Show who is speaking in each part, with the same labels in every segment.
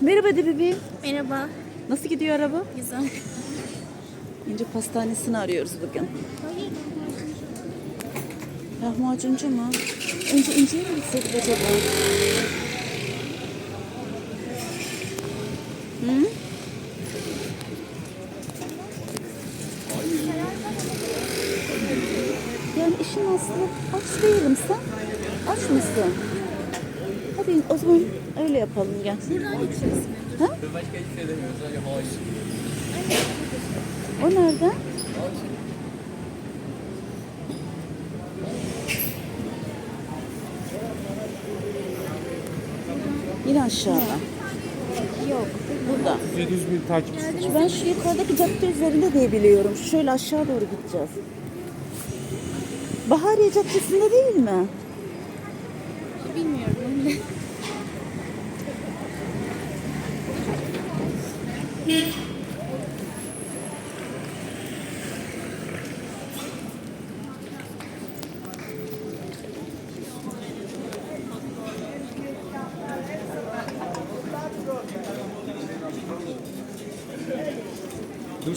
Speaker 1: Merhaba de bebeğim.
Speaker 2: Merhaba.
Speaker 1: Nasıl gidiyor araba?
Speaker 2: Güzel.
Speaker 1: İnce pastanesini arıyoruz bugün. Lahmacuncu mu? Önce İnci'ye mi gitseydik acaba? Hı? Yani işin aslı aç değilim sen. Aç mısın? Hadi o zaman öyle yapalım gel.
Speaker 2: Buradan gideceğiz.
Speaker 3: Başka hiçbir şey demiyoruz. Sadece ağaç.
Speaker 1: O nereden? Yine aşağıda.
Speaker 2: Yok.
Speaker 1: Burada.
Speaker 4: 700 bin takipçisi.
Speaker 1: Ben şu yukarıdaki cadde üzerinde diye biliyorum. Şöyle aşağı doğru gideceğiz. Bahariye Caddesi'nde değil mi?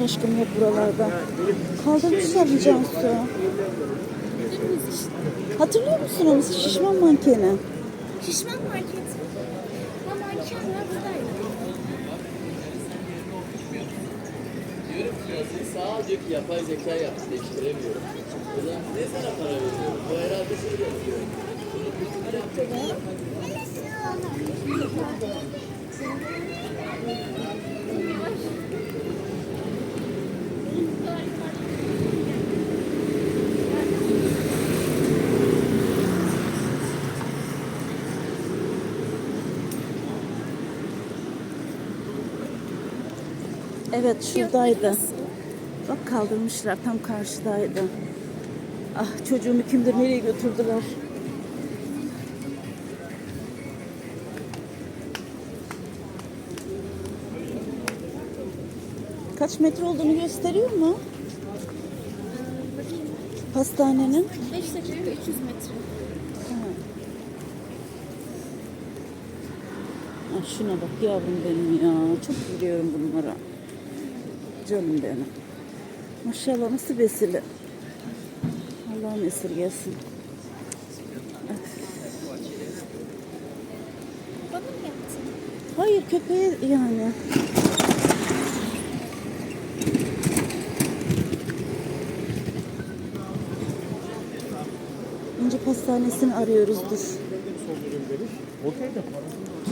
Speaker 1: aşkım yok buralarda. Kaldırmışlar mı Cansu? Hatırlıyor musun onu şişman mankeni?
Speaker 2: Şişman market. Ha mankenler buradaydı.
Speaker 3: Diyorum ki ya siz sağ ol diyor ki yapay zeka yaptı değiştiremiyorum. O zaman ne sana para veriyorum? Bu herhalde şey yapıyor.
Speaker 1: Evet şuradaydı. Bak kaldırmışlar tam karşıdaydı. Ah çocuğumu kimdir nereye götürdüler? Kaç metre olduğunu gösteriyor mu? Pastanenin.
Speaker 2: 5 dakika 300 metre.
Speaker 1: Ah, şuna bak yavrum benim ya. Çok biliyorum bunlara. Canım benim. Maşallah nasıl besili. Allah'ım esirgesin. Hayır köpeğe yani. İnce pastanesini arıyoruz dur.
Speaker 4: Okey de.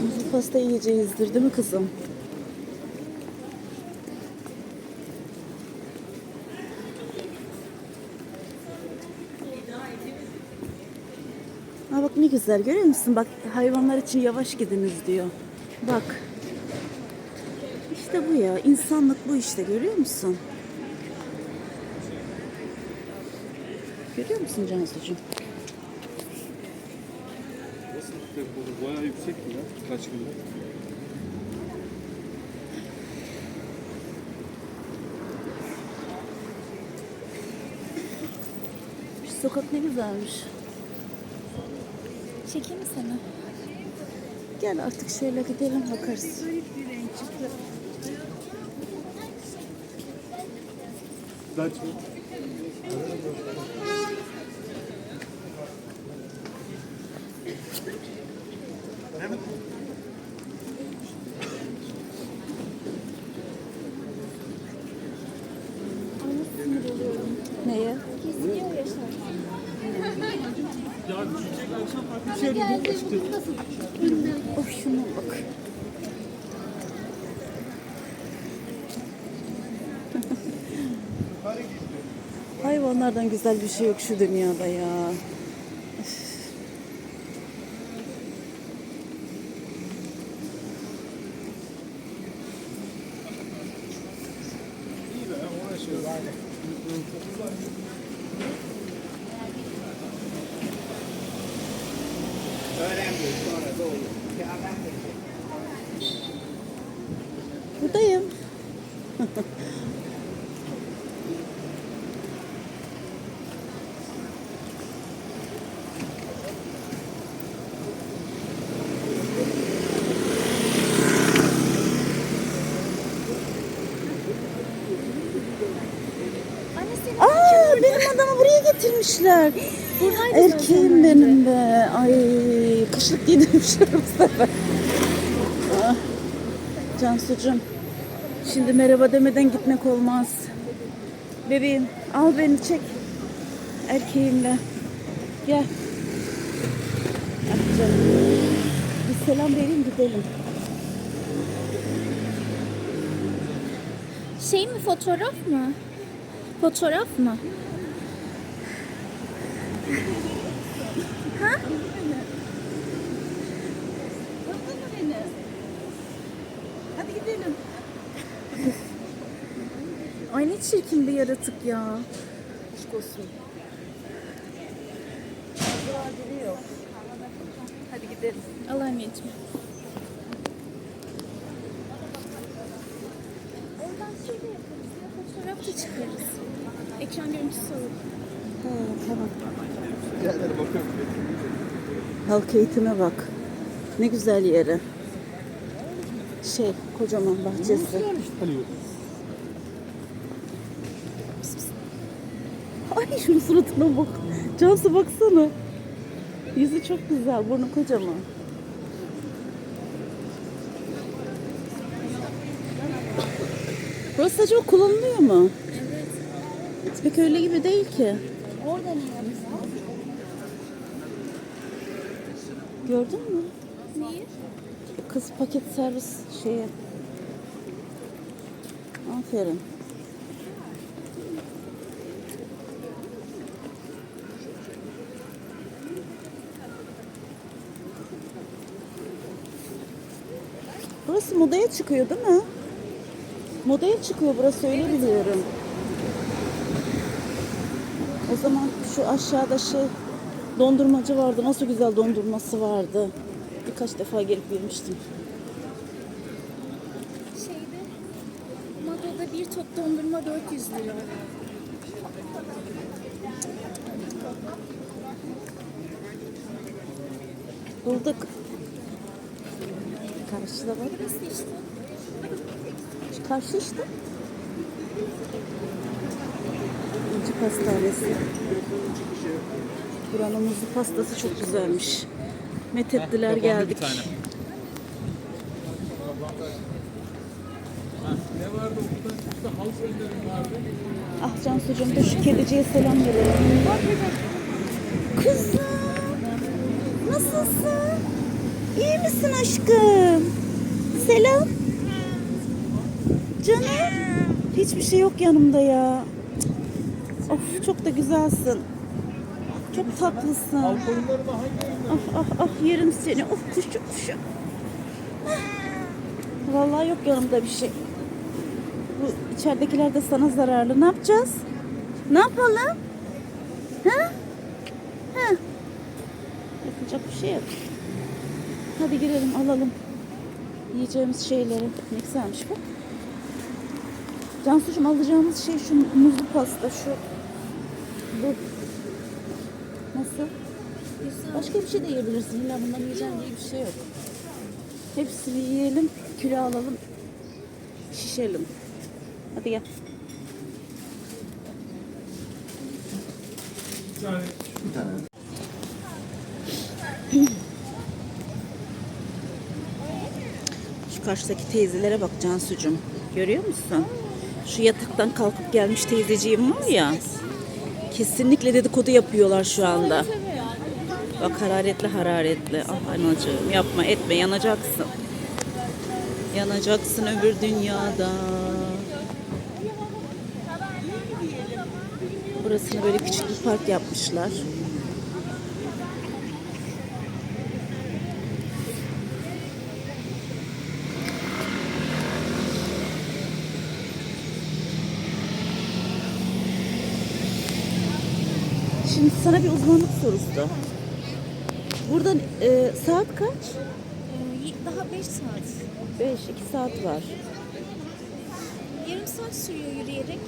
Speaker 1: Muzlu pasta yiyeceğizdir değil mi kızım? Ha bak ne güzel görüyor musun? Bak hayvanlar için yavaş gidiniz diyor. Bak. İşte bu ya. insanlık bu işte görüyor musun? Görüyor musun Cansucuğum?
Speaker 4: Nasıl tempolu? Bayağı yüksek mi ya? Kaç kilo?
Speaker 1: Şu sokak ne güzelmiş.
Speaker 2: Çekeyim mi seni?
Speaker 1: Gel artık şöyle gidelim bakarız.
Speaker 4: Kaç
Speaker 1: Neye? Hani şuna bak. Hayvanlardan güzel bir şey yok şu dünyada ya.
Speaker 2: Buradaydı
Speaker 1: Erkeğim benim be. Ay kışlık giydirmişler bu sefer. Ah, Cansucuğum. Şimdi merhaba demeden gitmek olmaz. Bebeğim al beni çek. Erkeğimle. Gel. Ah canım. Bir selam vereyim gidelim.
Speaker 2: Şey mi fotoğraf mı? Fotoğraf mı?
Speaker 1: Hadi gidelim.
Speaker 2: Ay ne çirkin bir yaratık ya.
Speaker 1: Aşk olsun. Azra geliyor. Hadi gidelim.
Speaker 2: Al anneciğim. Oradan de yaparız ya. Fotoğraf da çıkarız. Ekran görüntüsü alalım.
Speaker 1: Ha, tamam. Halk eğitime bak. Ne güzel yeri. Şey, kocaman bahçesi. Ay şunun suratına bak. Cansu baksana. Yüzü çok güzel, burnu kocaman. Burası acaba kullanılıyor mu?
Speaker 2: Evet.
Speaker 1: Pek öyle gibi değil ki.
Speaker 2: Orada ne yapacağız?
Speaker 1: Gördün mü?
Speaker 2: Neyi?
Speaker 1: Kız paket servis şeye. Aferin. Burası modaya çıkıyor değil mi? Modaya çıkıyor burası öyle biliyorum. O zaman şu aşağıda şey dondurmacı vardı. Nasıl güzel dondurması vardı. Birkaç defa gelip yemiştim.
Speaker 2: Şeyde Mado'da bir top dondurma 400 lira.
Speaker 1: Bulduk. Karşıda var.
Speaker 2: Burası işte.
Speaker 1: Karşı işte. İnci Pastanesi. Buranın muzlu pastası çok güzelmiş. Methettiler geldik. Ah Cansucuğum da şu kediciye selam verelim. Kızım. Nasılsın? İyi misin aşkım? Selam. Canım. Hiçbir şey yok yanımda ya. Of çok da güzelsin. Çok tatlısın. Ah ah ah yerim seni. Of kuşum kuşum. Ah. Vallahi yok yanımda bir şey. Bu içeridekiler de sana zararlı. Ne yapacağız? Ne yapalım? Ha? Ha? Yapacak bir şey yok. Hadi girelim alalım. Yiyeceğimiz şeyleri. Ne güzelmiş bu. Cansucuğum alacağımız şey şu muzlu pasta. Şu. Bu. Nasıl? Başka bir şey de yiyebilirsin. İlla bundan yiyeceğim diye bir şey yok. Hepsini yiyelim. Kilo alalım. Şişelim. Hadi gel. Şu karşıdaki teyzelere bak Cansucuğum. Görüyor musun? Şu yataktan kalkıp gelmiş teyzeciğim var ya. Kesinlikle dedikodu yapıyorlar şu anda. Bak hararetli hararetli. Ah anacığım yapma etme yanacaksın. Yanacaksın öbür dünyada. Burasını böyle küçük bir park yapmışlar. Şimdi sana bir uzmanlık sorusu. Buradan e, saat kaç?
Speaker 2: Ee, daha 5 saat.
Speaker 1: 5, 2 saat var.
Speaker 2: Yarım saat sürüyor yürüyerek.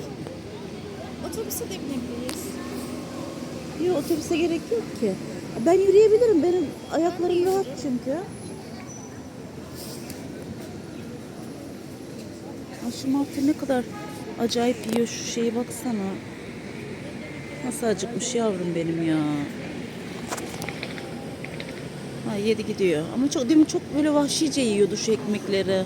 Speaker 2: Otobüse de binebiliriz.
Speaker 1: Yok otobüse gerek yok ki. Ben yürüyebilirim. Benim ayaklarım rahat çünkü. Ay şu martı ne kadar acayip yiyor şu şeyi baksana. Nasıl acıkmış yavrum benim ya. Ha yedi gidiyor. Ama çok demin çok böyle vahşice yiyordu şu ekmekleri.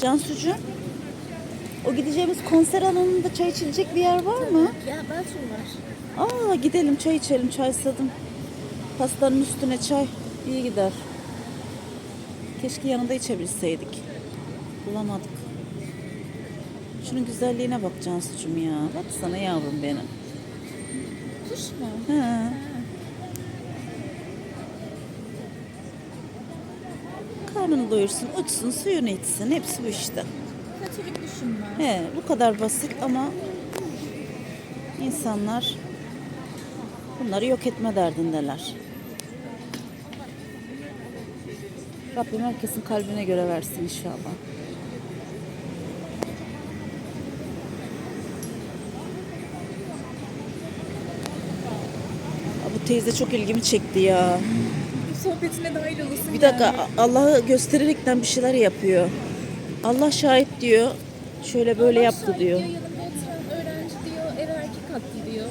Speaker 1: Cansucuğum. O gideceğimiz konser alanında çay içilecek bir yer var mı?
Speaker 2: Ya Beltur var.
Speaker 1: Aa gidelim çay içelim çay sadım. Pastanın üstüne çay iyi gider. Keşke yanında içebilseydik. Bulamadık. Şunun güzelliğine bak Cansucuğum ya. Bak sana yavrum benim.
Speaker 2: Kuş mu?
Speaker 1: He. Karnını doyursun, uçsun, suyunu içsin. Hepsi bu işte.
Speaker 2: Kötülük düşünme.
Speaker 1: He, bu kadar basit ama insanlar bunları yok etme derdindeler. Rabbim herkesin kalbine göre versin inşallah. Bu teyze çok ilgimi çekti ya.
Speaker 2: Sohbetine dahil olasın
Speaker 1: Bir dakika Allah'ı göstererekten bir şeyler yapıyor. Allah şahit diyor. Şöyle böyle yaptı diyor.
Speaker 2: Yanımda oturan öğrenci diyor, ev erkek attı diyor.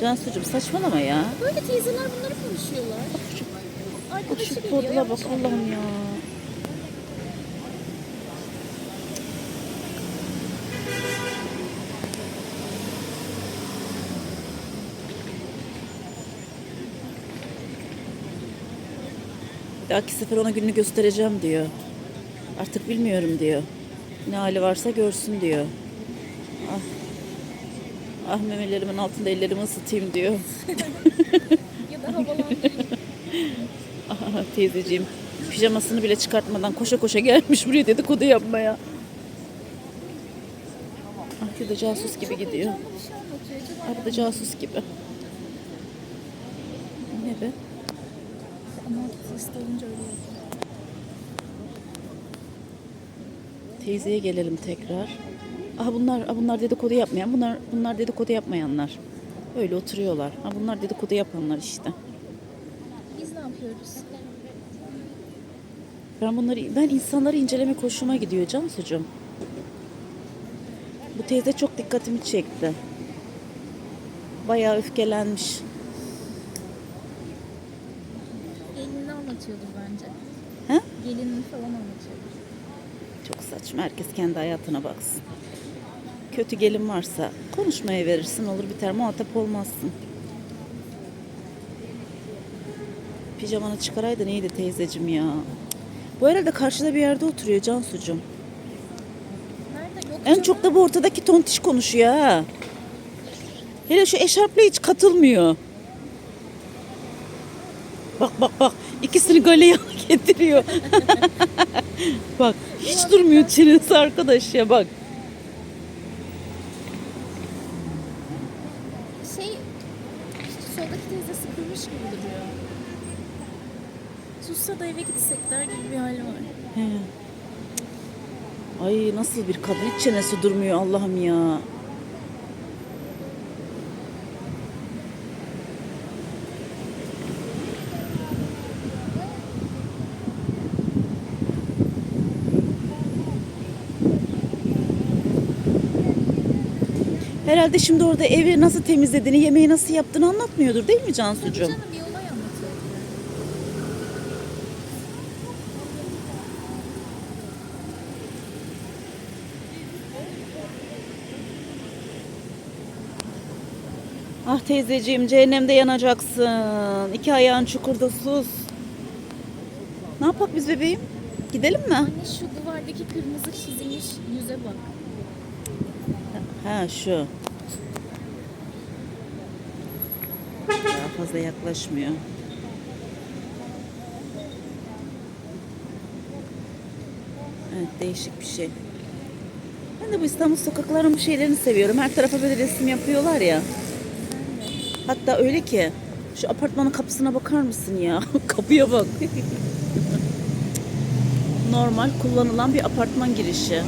Speaker 1: Cansucuğum saçmalama ya.
Speaker 2: Böyle teyzeler bunları konuşuyorlar.
Speaker 1: Bak şu
Speaker 2: geliyor.
Speaker 1: podula bak Allah'ım ya. Dahaki sefer ona gününü göstereceğim diyor. Artık bilmiyorum diyor. Ne hali varsa görsün diyor. Ah. Ah memelerimin altında ellerimi ısıtayım diyor.
Speaker 2: Ya da.
Speaker 1: Aha, teyzeciğim pijamasını bile çıkartmadan koşa koşa gelmiş buraya dedikodu yapmaya. Ah de casus gibi gidiyor.
Speaker 2: Şey
Speaker 1: Ah bir de casus gibi. Ne be?
Speaker 2: Ama sesli olunca öyle yapıyor.
Speaker 1: Teyzeye gelelim tekrar. Ah bunlar, ah bunlar dedikodu yapmayan, bunlar bunlar dedikodu yapmayanlar. Öyle oturuyorlar. Ha bunlar dedikodu yapanlar işte.
Speaker 2: Biz ne yapıyoruz?
Speaker 1: Ben bunları ben insanları incelemek hoşuma gidiyor Cansucuğum. Bu teyze çok dikkatimi çekti. Bayağı öfkelenmiş.
Speaker 2: Gelinini anlatıyordur bence.
Speaker 1: He?
Speaker 2: Gelinini falan anlatıyordur.
Speaker 1: Çok saçma. Herkes kendi hayatına baksın. Kötü gelin varsa konuşmaya verirsin olur biter muhatap olmazsın. Pijamanı çıkaraydın iyiydi teyzecim ya. Bu herhalde karşıda bir yerde oturuyor Cansucuğum.
Speaker 2: Nerede? Yok
Speaker 1: En çok da bu ortadaki tontiş konuşuyor ha. Hele şu eşarpla hiç katılmıyor. Bak bak bak. İkisini galeye getiriyor. bak hiç durmuyor çenesi arkadaş ya bak.
Speaker 2: Şey, soldaki teyze sıkılmış gibi duruyor. Sussa da eve gitsek der gibi bir hali var.
Speaker 1: He. Ay nasıl bir kadın hiç çenesi durmuyor Allah'ım ya. Herhalde şimdi orada evi nasıl temizlediğini, yemeği nasıl yaptığını anlatmıyordur değil mi Cansucuğum?
Speaker 2: Canım bir olay anlatıyor.
Speaker 1: Ah teyzeciğim cehennemde yanacaksın. İki ayağın çukurda sus. Ne yapak biz bebeğim? Gidelim mi?
Speaker 2: Anne şu duvardaki kırmızı çizilmiş yüze bak.
Speaker 1: Ha şu. Daha fazla yaklaşmıyor. Evet değişik bir şey. Ben de bu İstanbul sokaklarının bu şeylerini seviyorum. Her tarafa böyle resim yapıyorlar ya. Hatta öyle ki şu apartmanın kapısına bakar mısın ya? Kapıya bak. Normal kullanılan bir apartman girişi.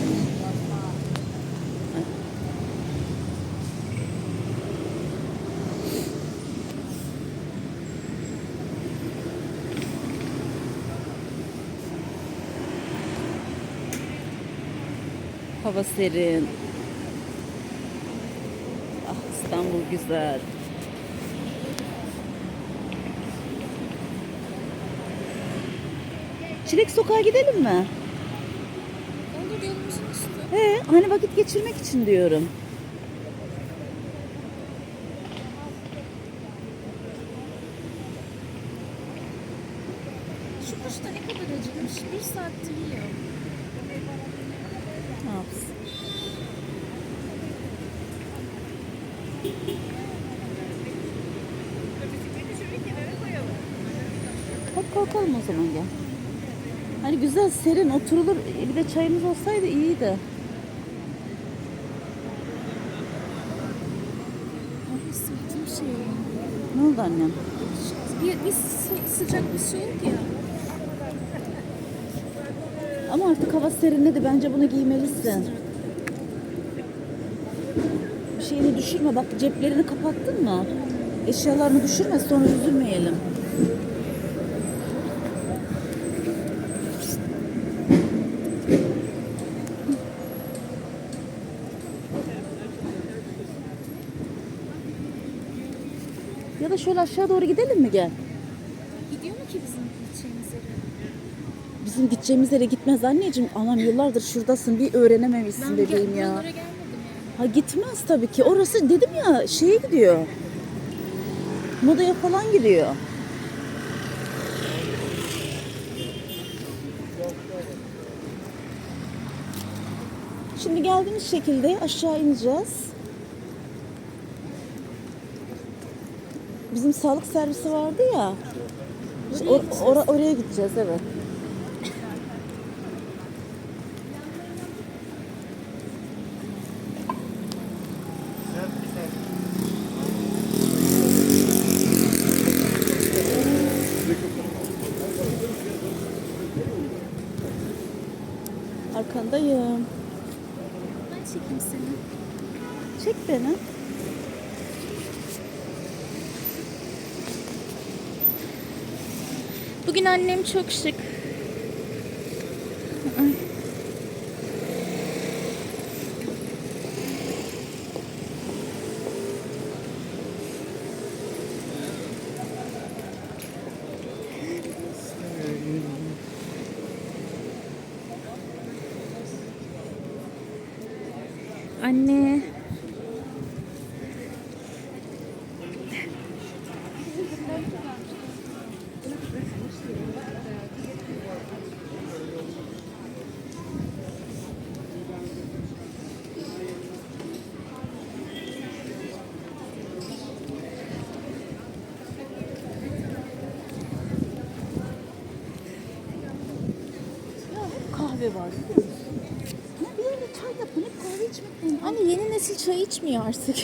Speaker 1: Hava serin. Ah İstanbul güzel. Çilek sokağa gidelim mi?
Speaker 2: Olur yolumuzun üstü.
Speaker 1: He, hani vakit geçirmek için diyorum.
Speaker 2: Şu kuş da ne kadar acıkmış. Bir saattir yiyor.
Speaker 1: Ne yapsın? Hadi kalkalım o zaman gel. Hani güzel serin oturulur bir de çayımız olsaydı iyiydi.
Speaker 2: Şey.
Speaker 1: Ne oldu annem?
Speaker 2: Bir, bir sı- sıcak bir soğuk ya.
Speaker 1: Ama artık hava serinledi bence bunu giymelisin. Bir şeyini düşürme bak ceplerini kapattın mı? Eşyalarını düşürme sonra üzülmeyelim. Ya da şöyle aşağı doğru gidelim mi gel?
Speaker 2: Gidiyor mu ki bizim gideceğimiz yere?
Speaker 1: Bizim gideceğimiz yere gitmez anneciğim. Anam yıllardır şuradasın bir öğrenememişsin
Speaker 2: Ben gel-
Speaker 1: ya.
Speaker 2: yani.
Speaker 1: Ha gitmez tabii ki. Orası dedim ya şeye gidiyor. Modaya falan gidiyor. Şimdi geldiğimiz şekilde aşağı ineceğiz. Bizim sağlık servisi vardı ya. İşte or- ora- oraya gideceğiz evet. Arkandayım.
Speaker 2: Ben çekeyim seni.
Speaker 1: Çek beni.
Speaker 2: Bugün annem çok şık. Anne.
Speaker 1: Ya hep kahve var biliyor musun? Ya bir yerde çay yapın hep kahve içmek mi?
Speaker 2: Anne yeni nesil çay içmiyor artık.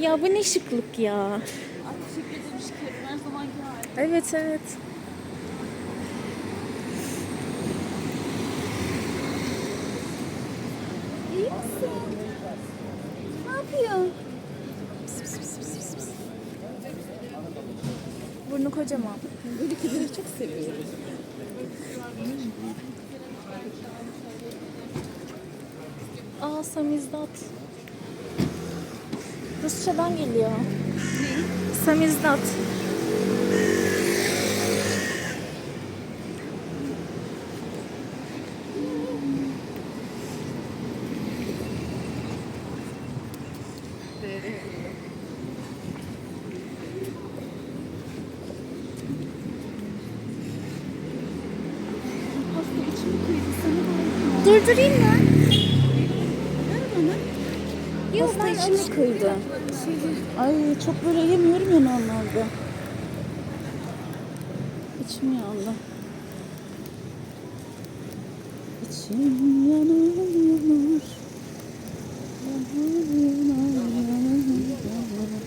Speaker 2: ya bu ne şıklık ya. Evet evet.
Speaker 1: İyi misin? Ne yapıyorsun?
Speaker 2: Burnu kocaman.
Speaker 1: Böyle kedileri çok seviyorum.
Speaker 2: Aa samizdat. Rusçadan geliyor. Samizdat.
Speaker 1: Sana da
Speaker 2: Durdurayım mı?
Speaker 1: Ver bana.
Speaker 2: Yok
Speaker 1: Pasta
Speaker 2: ben
Speaker 1: içimi
Speaker 2: alışkın
Speaker 1: kıydı.
Speaker 2: değilim. Şey,
Speaker 1: Ay çok böyle yemiyorum ya normalde. İçim yandı. İçim yanar yanar. Yanar yanar yanar.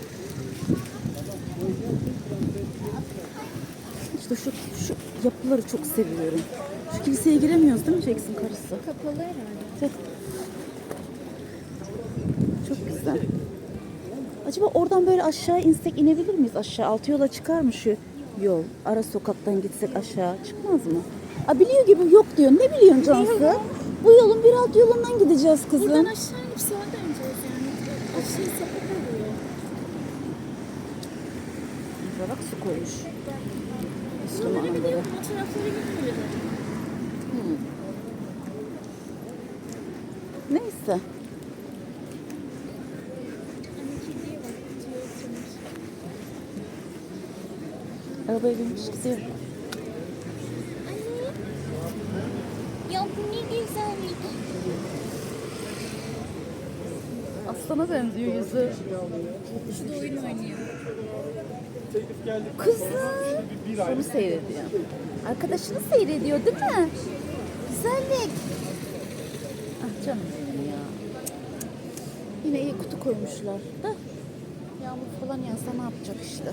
Speaker 1: İşte şu, şu yapıları çok seviyorum. Şu kiliseye giremiyoruz değil mi Jackson karısı?
Speaker 2: kapalı herhalde.
Speaker 1: Güzel. Acaba oradan böyle aşağı insek inebilir miyiz aşağı? Altı yola çıkar mı şu yol? Ara sokaktan gitsek aşağı çıkmaz mı? Aa, biliyor gibi yok diyor. Ne biliyorsun Cansu? Bu yolun bir alt yolundan gideceğiz kızım.
Speaker 2: Buradan aşağı inip sağa döneceğiz yani. Aşağı sapık oluyor.
Speaker 1: Bak su koymuş.
Speaker 2: Buraları
Speaker 1: Müslümanın
Speaker 2: biliyorum.
Speaker 1: böyle.
Speaker 2: O tarafları bilmiyorum.
Speaker 1: Neyse.
Speaker 2: Hani kediye bak. Kediye oturmuş.
Speaker 1: Arabaya binmiş gidiyor.
Speaker 2: Anne. Ya bu ne güzellik.
Speaker 1: Aslana benziyor yüzü.
Speaker 2: Şurada oyun oynuyor.
Speaker 1: Kızım. Onu seyrediyor. Arkadaşını seyrediyor değil mi? Güzellik. Ah canım benim ya. Yine iyi kutu koymuşlar da. Yağmur falan yağsa ne yapacak işte.